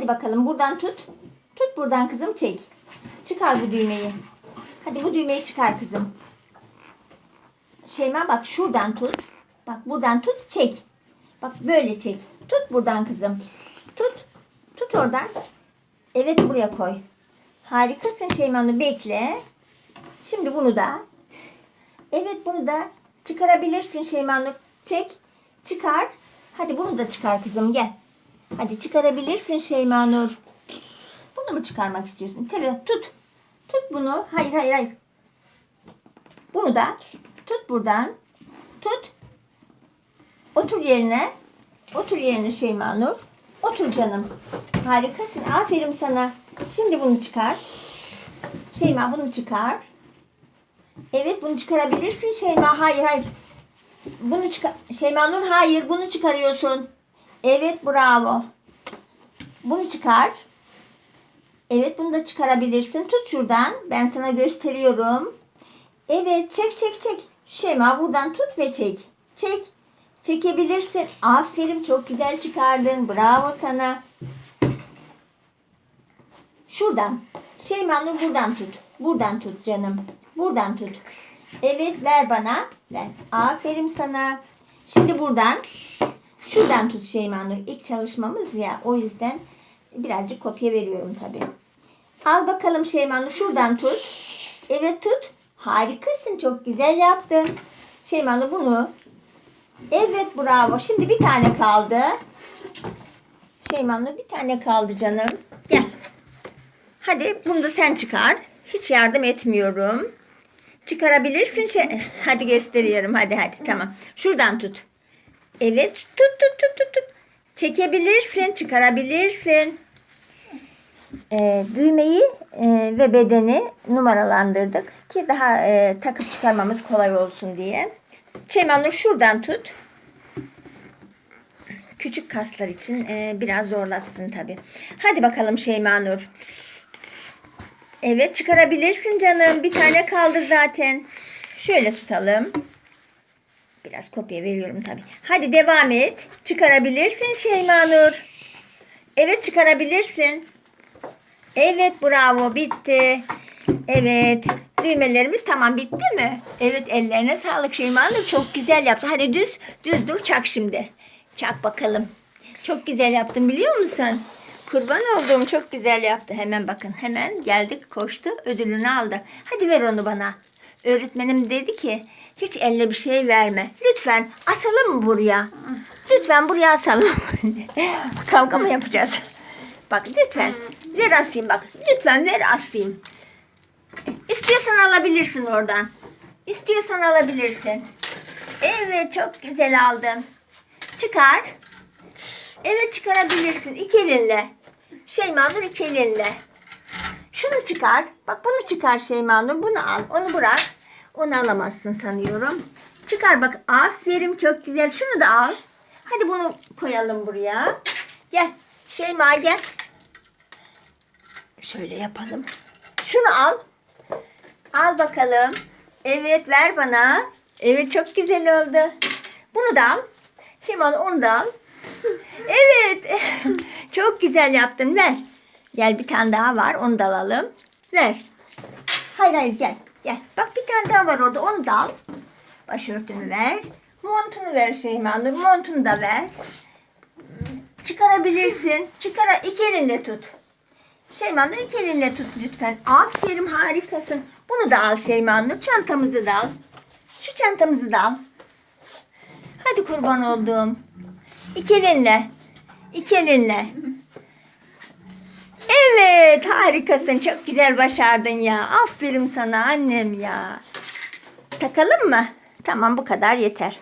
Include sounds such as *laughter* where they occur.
Hadi bakalım buradan tut. Tut buradan kızım çek. Çıkar bu düğmeyi. Hadi bu düğmeyi çıkar kızım. Şeyma bak şuradan tut. Bak buradan tut çek. Bak böyle çek. Tut buradan kızım. Tut. Tut oradan. Evet buraya koy. Harikasın Şeyma Nur. Bekle. Şimdi bunu da. Evet bunu da çıkarabilirsin Şeyma Nur. Çek. Çıkar. Hadi bunu da çıkar kızım gel. Hadi çıkarabilirsin Şeyma Nur. Bunu mu çıkarmak istiyorsun? Tabii tut. Tut bunu. Hayır hayır hayır. Bunu da tut buradan. Tut. Otur yerine. Otur yerine Şeyma Nur. Otur canım. Harikasın. Aferin sana. Şimdi bunu çıkar. Şeyma bunu çıkar. Evet bunu çıkarabilirsin Şeyma. Hayır hayır. Bunu çıkar. Şeyma Nur hayır bunu çıkarıyorsun. Evet bravo. Bunu çıkar. Evet bunu da çıkarabilirsin. Tut şuradan. Ben sana gösteriyorum. Evet çek çek çek. Şema buradan tut ve çek. Çek. Çekebilirsin. Aferin çok güzel çıkardın. Bravo sana. Şuradan. Şeyma'nı buradan tut. Buradan tut canım. Buradan tut. Evet ver bana. Ver. Aferin sana. Şimdi buradan. Şuradan tut Şeyma'nı. İlk çalışmamız ya. O yüzden birazcık kopya veriyorum tabii. Al bakalım Şeyma'nı. Şuradan tut. Evet tut. Harikasın. Çok güzel yaptın. Şeyma'nı bunu. Evet bravo. Şimdi bir tane kaldı. Şeyma'nı bir tane kaldı canım. Gel. Hadi bunu da sen çıkar. Hiç yardım etmiyorum. Çıkarabilirsin şey. Hadi gösteriyorum. Hadi hadi tamam. Şuradan tut. Evet tut tut tut tut tut. Çekebilirsin, çıkarabilirsin. Ee, düğmeyi e, ve bedeni numaralandırdık ki daha e, takıp çıkarmamız kolay olsun diye. Şeymanur şuradan tut. Küçük kaslar için e, biraz zorlasın tabi. Hadi bakalım Şeymanur. Evet çıkarabilirsin canım. Bir tane kaldı zaten. Şöyle tutalım. Biraz kopya veriyorum tabi. Hadi devam et. Çıkarabilirsin Şeymanur. Evet çıkarabilirsin. Evet bravo bitti. Evet düğmelerimiz tamam bitti mi? Evet ellerine sağlık Şeymanur çok güzel yaptı. Hadi düz düz dur çak şimdi. Çak bakalım. Çok güzel yaptın biliyor musun? Kurban olduğum çok güzel yaptı. Hemen bakın hemen geldik koştu ödülünü aldı. Hadi ver onu bana. Öğretmenim dedi ki hiç elle bir şey verme. Lütfen asalım mı buraya? Lütfen buraya asalım. *laughs* Kavga mı yapacağız? Bak lütfen ver asayım bak. Lütfen ver asayım. İstiyorsan alabilirsin oradan. İstiyorsan alabilirsin. Evet çok güzel aldın. Çıkar. Evet çıkarabilirsin. İki elinle. Şeymanur iki elinle. Şunu çıkar. Bak bunu çıkar Şeymanur. Bunu al. Onu bırak. Onu alamazsın sanıyorum. Çıkar bak. Aferin çok güzel. Şunu da al. Hadi bunu koyalım buraya. Gel. Şeyma gel. Şöyle yapalım. Şunu al. Al bakalım. Evet ver bana. Evet çok güzel oldu. Bunu da al. Şimal onu da al. Evet. *laughs* Çok güzel yaptın. Ver. Gel bir tane daha var. Onu da alalım. Ver. Hayır hayır gel. Gel. Bak bir tane daha var orada. Onu da al. Başörtünü ver. Montunu ver Şeyma Nur. Montunu da ver. Çıkarabilirsin. Çıkara iki elinle tut. Şeyma Nur iki elinle tut lütfen. Aferin harikasın. Bunu da al Şeyma Nur. Çantamızı da al. Şu çantamızı da al. Hadi kurban olduğum. İki elinle. İki elinle. Evet harikasın. Çok güzel başardın ya. Aferin sana annem ya. Takalım mı? Tamam bu kadar yeter.